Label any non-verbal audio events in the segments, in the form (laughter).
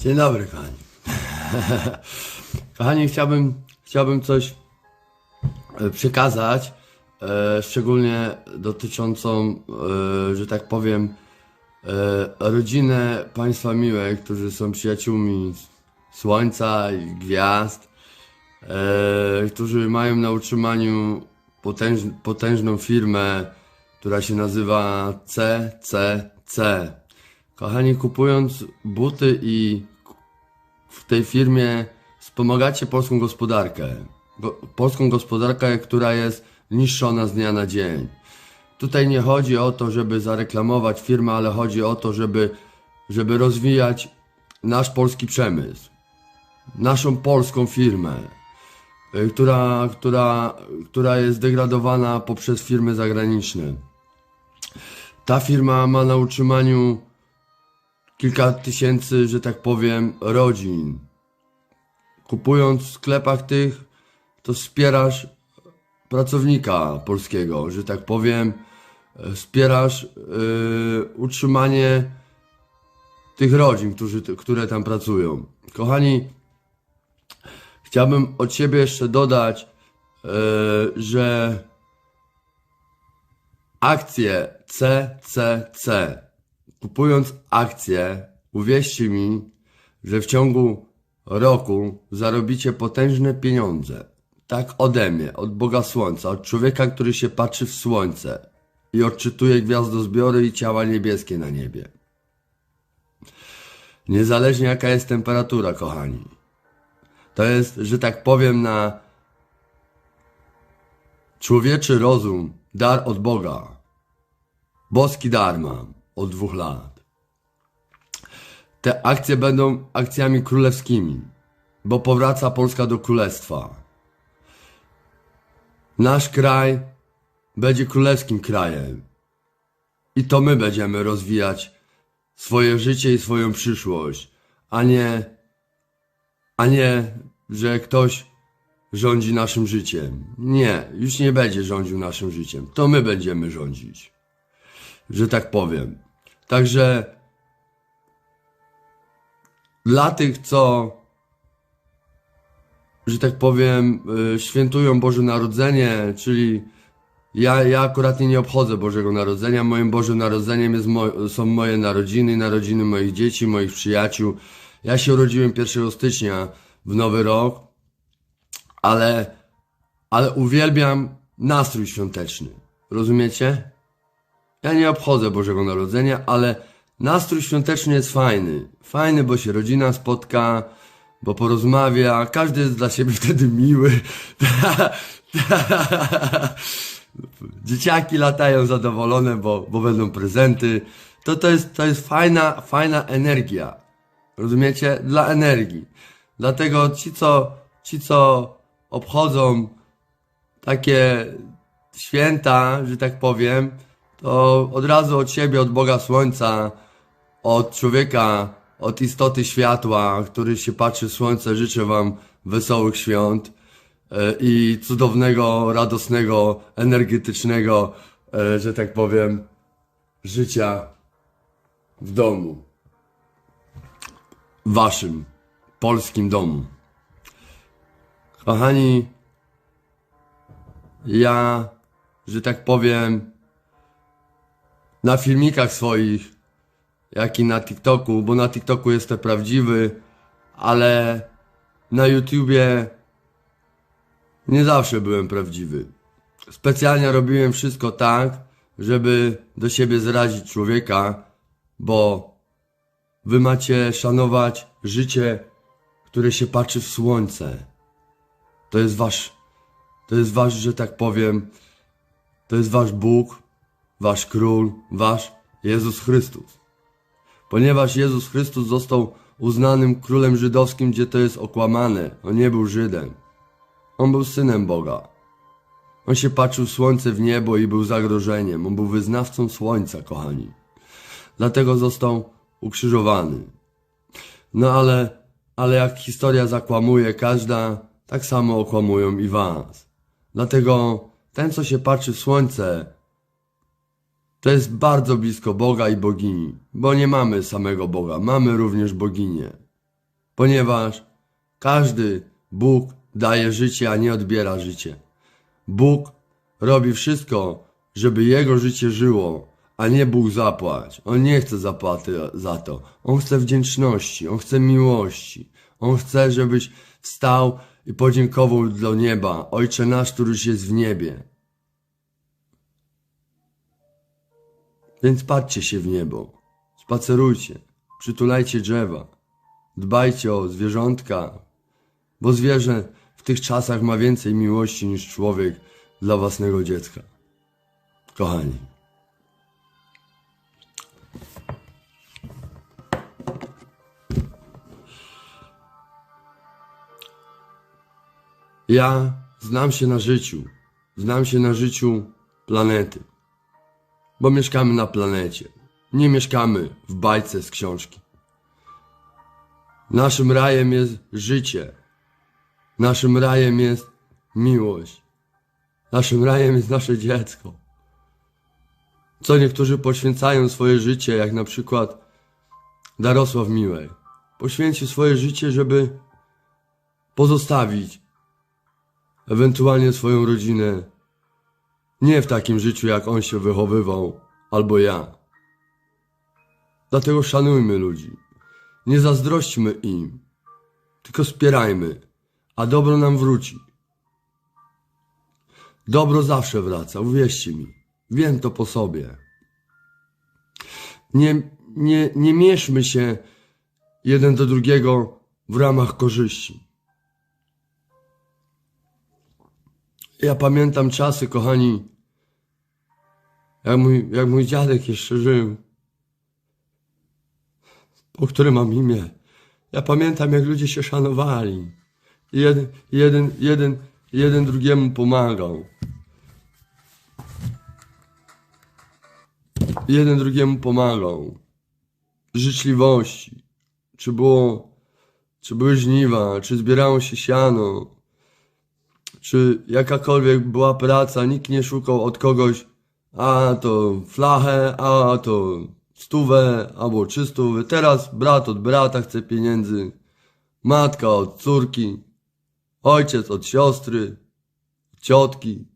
Dzień dobry, kochani. kochani, chciałbym, chciałbym coś e, przekazać, e, szczególnie dotyczącą, e, że tak powiem, e, rodzinę Państwa Miłe, którzy są przyjaciółmi Słońca i Gwiazd, którzy mają na utrzymaniu potęż, potężną firmę, która się nazywa CCC. Kochani, kupując buty i w tej firmie wspomagacie polską gospodarkę. Go, polską gospodarkę, która jest niszczona z dnia na dzień. Tutaj nie chodzi o to, żeby zareklamować firmę, ale chodzi o to, żeby, żeby rozwijać nasz polski przemysł. Naszą polską firmę, y, która, która, która jest degradowana poprzez firmy zagraniczne. Ta firma ma na utrzymaniu kilka tysięcy, że tak powiem, rodzin. Kupując w sklepach tych, to wspierasz pracownika polskiego, że tak powiem, e, wspierasz yy, utrzymanie tych rodzin, którzy, które tam pracują. Kochani, chciałbym od siebie jeszcze dodać, yy, że akcje CCC Kupując akcje, uwierzcie mi, że w ciągu roku zarobicie potężne pieniądze. Tak ode mnie, od Boga Słońca, od człowieka, który się patrzy w słońce i odczytuje gwiazdozbiory i ciała niebieskie na niebie. Niezależnie jaka jest temperatura, kochani. To jest, że tak powiem, na człowieczy rozum, dar od Boga. Boski dar mam od dwóch lat. Te akcje będą akcjami królewskimi, bo powraca Polska do królestwa. Nasz kraj będzie królewskim krajem. I to my będziemy rozwijać swoje życie i swoją przyszłość, a nie, a nie, że ktoś rządzi naszym życiem. Nie, już nie będzie rządził naszym życiem. To my będziemy rządzić. Że tak powiem. Także dla tych, co, że tak powiem, y, świętują Boże Narodzenie, czyli ja, ja akurat nie obchodzę Bożego Narodzenia. Moim Bożym Narodzeniem jest mo są moje narodziny, narodziny moich dzieci, moich przyjaciół. Ja się urodziłem 1 stycznia w Nowy Rok, ale, ale uwielbiam nastrój świąteczny. Rozumiecie? Ja nie obchodzę Bożego Narodzenia, ale nastrój świąteczny jest fajny. Fajny, bo się rodzina spotka, bo porozmawia, każdy jest dla siebie (laughs) wtedy miły. (laughs) Dzieciaki latają zadowolone, bo, bo będą prezenty. To, to, jest, to jest fajna, fajna energia. Rozumiecie? Dla energii. Dlatego ci, co, ci, co obchodzą takie święta, że tak powiem, to od razu od siebie, od Boga Słońca, od człowieka, od istoty światła, który się patrzy w słońce, życzę Wam wesołych świąt e, i cudownego, radosnego, energetycznego, e, że tak powiem, życia w domu. Waszym polskim domu. Kochani, ja, że tak powiem, na filmikach swoich, jak i na TikToku, bo na TikToku jestem prawdziwy, ale na YouTubie nie zawsze byłem prawdziwy. Specjalnie robiłem wszystko tak, żeby do siebie zrazić człowieka, bo wy macie szanować życie, które się patrzy w słońce. To jest wasz, to jest wasz, że tak powiem, to jest wasz Bóg, wasz król, wasz Jezus Chrystus. Ponieważ Jezus Chrystus został uznanym królem żydowskim, gdzie to jest okłamane, on nie był Żydem. On był synem Boga. On się patrzył słońce w niebo i był zagrożeniem. On był wyznawcą słońca, kochani. Dlatego został ukrzyżowany. No ale, ale jak historia zakłamuje każda, tak samo okłamują i was. Dlatego ten, co się patrzy w słońce, to jest bardzo blisko Boga i bogini, bo nie mamy samego Boga, mamy również boginię. ponieważ każdy Bóg daje życie, a nie odbiera życie. Bóg robi wszystko, żeby jego życie żyło, a nie Bóg zapłać. On nie chce zapłaty za to. On chce wdzięczności, on chce miłości. On chce, żebyś wstał i podziękował do nieba. Ojcze nasz, któryś jest w niebie. Więc patrzcie się w niebo, spacerujcie, przytulajcie drzewa, dbajcie o zwierzątka, bo zwierzę w tych czasach ma więcej miłości niż człowiek dla własnego dziecka. Kochani. Ja znam się na życiu, znam się na życiu planety bo mieszkamy na planecie. Nie mieszkamy w bajce z książki. Naszym rajem jest życie. Naszym rajem jest miłość. Naszym rajem jest nasze dziecko. Co niektórzy poświęcają swoje życie, jak na przykład Darosław Miłek. Poświęcił swoje życie, żeby pozostawić ewentualnie swoją rodzinę nie w takim życiu, jak on się wychowywał, albo ja. Dlatego szanujmy ludzi. Nie zazdrośćmy im, tylko wspierajmy, a dobro nam wróci. Dobro zawsze wraca, uwierzcie mi. Wiem to po sobie. Nie, nie, nie mieszmy się jeden do drugiego w ramach korzyści. Ja pamiętam czasy, kochani, jak mój, jak mój dziadek jeszcze żył, po którym mam imię. Ja pamiętam, jak ludzie się szanowali. Jeden, jeden, jeden, jeden drugiemu pomagał. Jeden drugiemu pomagał. Życzliwości. Czy było, czy były żniwa, czy zbierało się siano, czy jakakolwiek była praca, nikt nie szukał od kogoś, a to flachę, a to stówę, albo trzy stówy. Teraz brat od brata chce pieniędzy, matka od córki, ojciec od siostry, ciotki.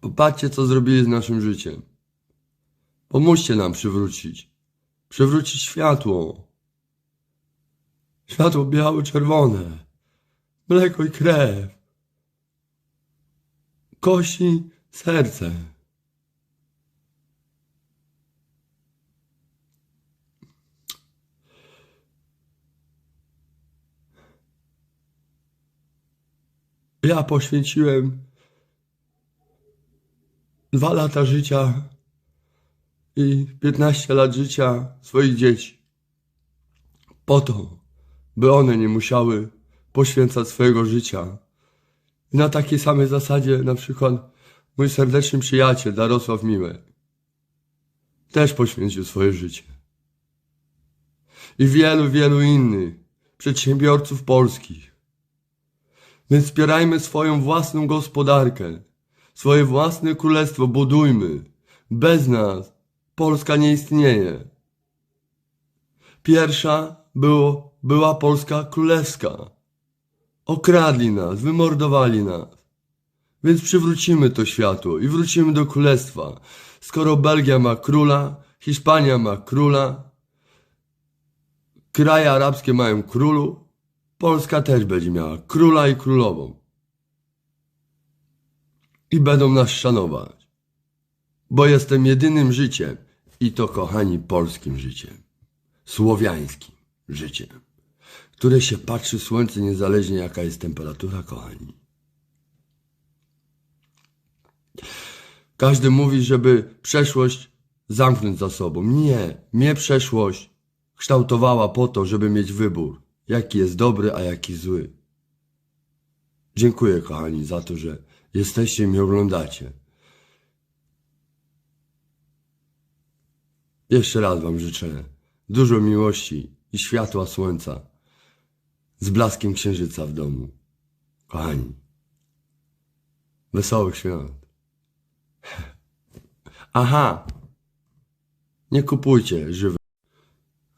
Popatrzcie, co zrobili z naszym życiem. Pomóżcie nam przywrócić. Przywrócić światło. Światło białe, czerwone. Mleko i krew. Kości, serce. Ja poświęciłem dwa lata życia i 15 lat życia swoich dzieci po to, by one nie musiały poświęcać swojego życia. Na takiej samej zasadzie na przykład mój serdeczny przyjaciel Darosław Miłek też poświęcił swoje życie. I wielu, wielu innych przedsiębiorców polskich. Więc wspierajmy swoją własną gospodarkę, swoje własne królestwo budujmy. Bez nas Polska nie istnieje. Pierwsza było, była Polska królewska. Okradli nas, wymordowali nas. Więc przywrócimy to światło i wrócimy do królestwa. Skoro Belgia ma króla, Hiszpania ma króla, kraje arabskie mają królu, Polska też będzie miała króla i królową. I będą nas szanować. Bo jestem jedynym życiem i to, kochani, polskim życiem. Słowiańskim życiem które się patrzy słońce niezależnie jaka jest temperatura, kochani. Każdy mówi, żeby przeszłość zamknąć za sobą. Nie, mnie przeszłość kształtowała po to, żeby mieć wybór, jaki jest dobry, a jaki zły. Dziękuję, kochani, za to, że jesteście i mnie oglądacie. Jeszcze raz Wam życzę dużo miłości i światła słońca z blaskiem księżyca w domu. Kochani, wesołych świąt. (laughs) Aha, nie kupujcie żywe.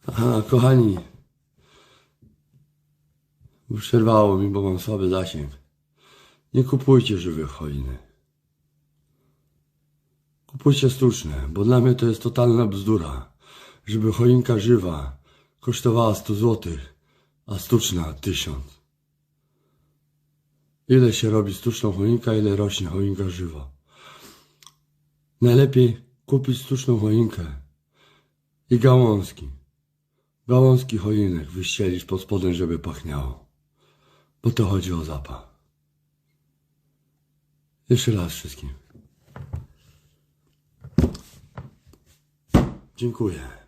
Aha, kochani. Przerwało mi, bo mam słaby zasięg. Nie kupujcie żywych choiny. Kupujcie sztuczne, bo dla mnie to jest totalna bzdura. Żeby choinka żywa kosztowała 100 zł, a sztuczna 1000. Ile się robi sztuczną choinka, ile rośnie choinka żywa. Najlepiej kupić sztuczną choinkę i gałązki. Gałązki choinek wyścielić pod spodem, żeby pachniało. Bo to chodzi o zapach. Jeszcze raz wszystkim. Dziękuję.